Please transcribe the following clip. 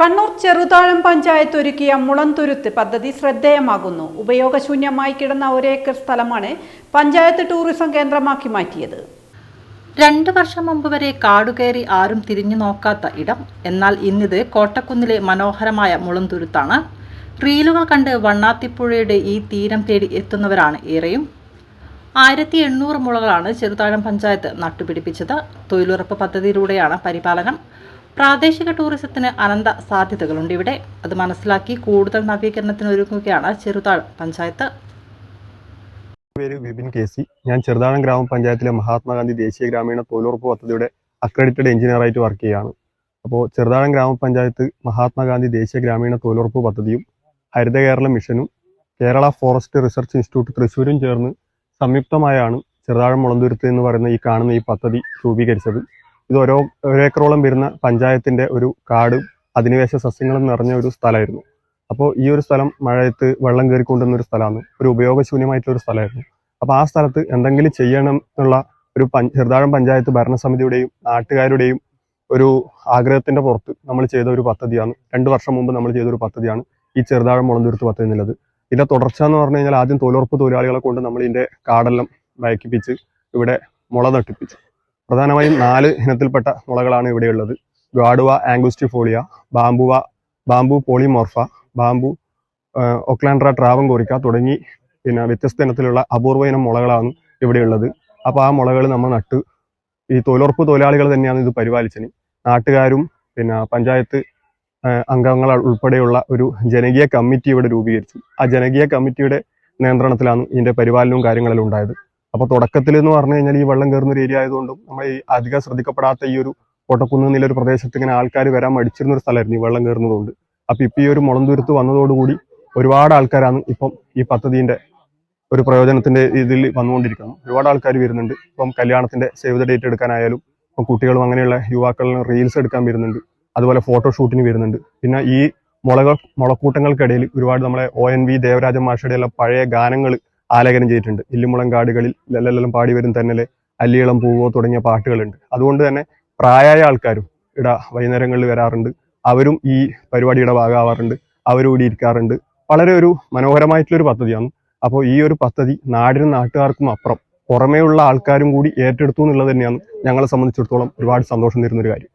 കണ്ണൂർ ചെറുതാഴം പഞ്ചായത്ത് ഒരുക്കിയ മുളന്തുരുത്ത് പദ്ധതി ശ്രദ്ധേയമാകുന്നു. ഉപയോഗശൂന്യമായി കിടന്ന ഒരേക്കർ സ്ഥലമാണ് പഞ്ചായത്ത് ടൂറിസം കേന്ദ്രമാക്കി മാറ്റിയത്. രണ്ട് വർഷം മുമ്പ് വരെ കാടുകയറി ആരും തിരിഞ്ഞു നോക്കാത്ത ഇടം. എന്നാൽ ഇന്നിത് കോട്ടക്കുന്നിലെ മനോഹരമായ മുളന്തുരുത്താണ്. റീലുകൾ കണ്ട് വണ്ണാത്തിപ്പുഴയുടെ ഈ തീരം തേടി എത്തുന്നവരാണ് ഏറെയും. ആയിരത്തി എണ്ണൂറ് മുളകളാണ് ചെറുതാഴം പഞ്ചായത്ത് നട്ടുപിടിപ്പിച്ചത്. തൊഴിലുറപ്പ് പദ്ധതിയിലൂടെയാണ് പരിപാലനം. പ്രാദേശിക ടൂറിസത്തിന് അനന്ത സാധ്യതകളുണ്ട് ഇവിടെ. അത് മനസ്സിലാക്കി കൂടുതൽ നവീകരണത്തിന് ഒരുങ്ങുകയാണ് ചെറുതാൾ പഞ്ചായത്ത്. പേര് വിപിൻ കെ സി. ഞാൻ ചെറുതാഴം ഗ്രാമപഞ്ചായത്തിലെ മഹാത്മാഗാന്ധി ദേശീയ ഗ്രാമീണ തൊഴിലുറപ്പ് പദ്ധതിയുടെ അക്രഡിറ്റഡ് എഞ്ചിനീയറായിട്ട് വർക്ക് ചെയ്യുകയാണ്. അപ്പോൾ ചെറുതാഴം ഗ്രാമപഞ്ചായത്ത് മഹാത്മാഗാന്ധി ദേശീയ ഗ്രാമീണ തൊഴിലുറപ്പ് പദ്ധതിയും ഹരിത കേരള മിഷനും കേരള ഫോറസ്റ്റ് റിസർച്ച് ഇൻസ്റ്റിറ്റ്യൂട്ട് തൃശ്ശൂരും ചേർന്ന് സംയുക്തമായാണ് ചെറുതാഴം മുളന്തുരുത്ത് എന്ന് പറയുന്ന ഈ കാണുന്ന ഈ പദ്ധതി രൂപീകരിച്ചത്. ഇത് ഓരോ ഒരേക്കറോളം വരുന്ന പഞ്ചായത്തിന്റെ ഒരു കാട് അധിനിവേശ സസ്യങ്ങളും നിറഞ്ഞ ഒരു സ്ഥലമായിരുന്നു. അപ്പോൾ ഈ ഒരു സ്ഥലം മഴയത്ത് വെള്ളം കയറിക്കൊണ്ടുന്ന ഒരു സ്ഥലമാണ്. ഒരു ഉപയോഗശൂന്യമായിട്ടുള്ള ഒരു സ്ഥലമായിരുന്നു. അപ്പോൾ ആ സ്ഥലത്ത് എന്തെങ്കിലും ചെയ്യണം എന്നുള്ള ഒരു പഞ്ച ചെറുതാഴം പഞ്ചായത്ത് ഭരണസമിതിയുടെയും നാട്ടുകാരുടെയും ഒരു ആഗ്രഹത്തിന്റെ പുറത്ത് നമ്മൾ ചെയ്ത ഒരു പദ്ധതിയാണ്. രണ്ട് വർഷം മുമ്പ് നമ്മൾ ചെയ്ത ഒരു പദ്ധതിയാണ് ഈ ചെറുതാഴം മുളന്തുരുത്ത് പദ്ധതി എന്നുള്ളത് ഇതിന്റെ തുടർച്ച എന്ന് പറഞ്ഞു കഴിഞ്ഞാൽ ആദ്യം തൊഴിലുറപ്പ് തൊഴിലാളികളെ കൊണ്ട് നമ്മൾ ഇതിന്റെ കാടെല്ലാം വയക്കിപ്പിച്ച് ഇവിടെ മുള നട്ടിപ്പിച്ചു. പ്രധാനമായും നാല് ഇനത്തിൽപ്പെട്ട മുളകളാണ് ഇവിടെയുള്ളത്. ഗാഡുവ ആംഗുസ്റ്റിഫോളിയ ബാംബുവ ബാംബു പോളിമോർഫ ബാംബു ഒക്ലാൻഡ്ര ട്രാവൻകോറിക്ക തുടങ്ങി പിന്നെ വ്യത്യസ്ത ഇനത്തിലുള്ള അപൂർവ ഇനം മുളകളാണ് ഇവിടെയുള്ളത്. അപ്പോൾ ആ മുളകൾ നമ്മൾ നട്ട് ഈ തൊഴിലുറപ്പ് തൊഴിലാളികൾ തന്നെയാണ് ഇത് പരിപാലിച്ചത്. നാട്ടുകാരും പിന്നെ പഞ്ചായത്ത് അംഗങ്ങൾ ഉൾപ്പെടെയുള്ള ഒരു ജനകീയ കമ്മിറ്റി ഇവിടെ രൂപീകരിച്ചു. ആ ജനകീയ കമ്മിറ്റിയുടെ നിയന്ത്രണത്തിലാണ് ഇതിന്റെ പരിപാലനവും കാര്യങ്ങളെല്ലാം ഉണ്ടായത്. അപ്പോൾ തുടക്കത്തിൽ എന്ന് പറഞ്ഞു കഴിഞ്ഞാൽ ഈ വെള്ളം കയറുന്ന ഒരു ഏരിയ ആയതുകൊണ്ടും നമ്മൾ ഈ അധികം ശ്രദ്ധിക്കപ്പെടാത്ത ഈ ഒരു കോട്ടക്കുന്ന് ഒരു പ്രദേശത്ത് ഇങ്ങനെ ആൾക്കാർ വരാൻ മടിച്ചിരുന്ന ഒരു സ്ഥലമായിരുന്നു ഈ വെള്ളം കയറുന്നതുകൊണ്ട്. അപ്പൊ ഇപ്പൊ ഈ ഒരു മുളന്തുരുത്ത് വന്നതോടുകൂടി ഒരുപാട് ആൾക്കാരാണ് ഇപ്പം ഈ പദ്ധതിന്റെ ഒരു പ്രയോജനത്തിന്റെ ഇതിൽ വന്നുകൊണ്ടിരിക്കുന്നു ഒരുപാട് ആൾക്കാർ വരുന്നുണ്ട്. ഇപ്പം കല്യാണത്തിന്റെ സേവ് ദ ഡേറ്റ് എടുക്കാനായാലും ഇപ്പം കുട്ടികളും അങ്ങനെയുള്ള യുവാക്കളിലും റീൽസ് എടുക്കാൻ വരുന്നുണ്ട്. അതുപോലെ ഫോട്ടോ ഫോട്ടോഷൂട്ടിന് വരുന്നുണ്ട്. പിന്നെ ഈ മുളകൾ മുളക്കൂട്ടങ്ങൾക്കിടയിൽ ഒരുപാട് നമ്മളെ ഒ എൻ വി ദേവരാജ മാഷയുടെ എല്ലാം പഴയ ഗാനങ്ങൾ ആലേഖനം ചെയ്തിട്ടുണ്ട്. ഇല്ലുമുളം കാടുകളിൽ ലല്ലല്ലം പാടി വരും തന്നെ അല്ലിയളം പൂവോ തുടങ്ങിയ പാട്ടുകളുണ്ട്. അതുകൊണ്ട് തന്നെ പ്രായമായ ആൾക്കാരും ഇട വൈകുന്നേരങ്ങളിൽ വരാറുണ്ട്. അവരും ഈ പരിപാടിയുടെ ഭാഗമാവാറുണ്ട് അവരും കൂടി ഇരിക്കാറുണ്ട്. വളരെ ഒരു മനോഹരമായിട്ടുള്ളൊരു പദ്ധതിയാണ്. അപ്പോൾ ഈ ഒരു പദ്ധതി നാടിനും നാട്ടുകാർക്കും അപ്പുറം പുറമേയുള്ള ആൾക്കാരും കൂടി ഏറ്റെടുത്തു എന്നുള്ളത് തന്നെയാണ് ഞങ്ങളെ സംബന്ധിച്ചിടത്തോളം ഒരുപാട് സന്തോഷം തരുന്നൊരു കാര്യം.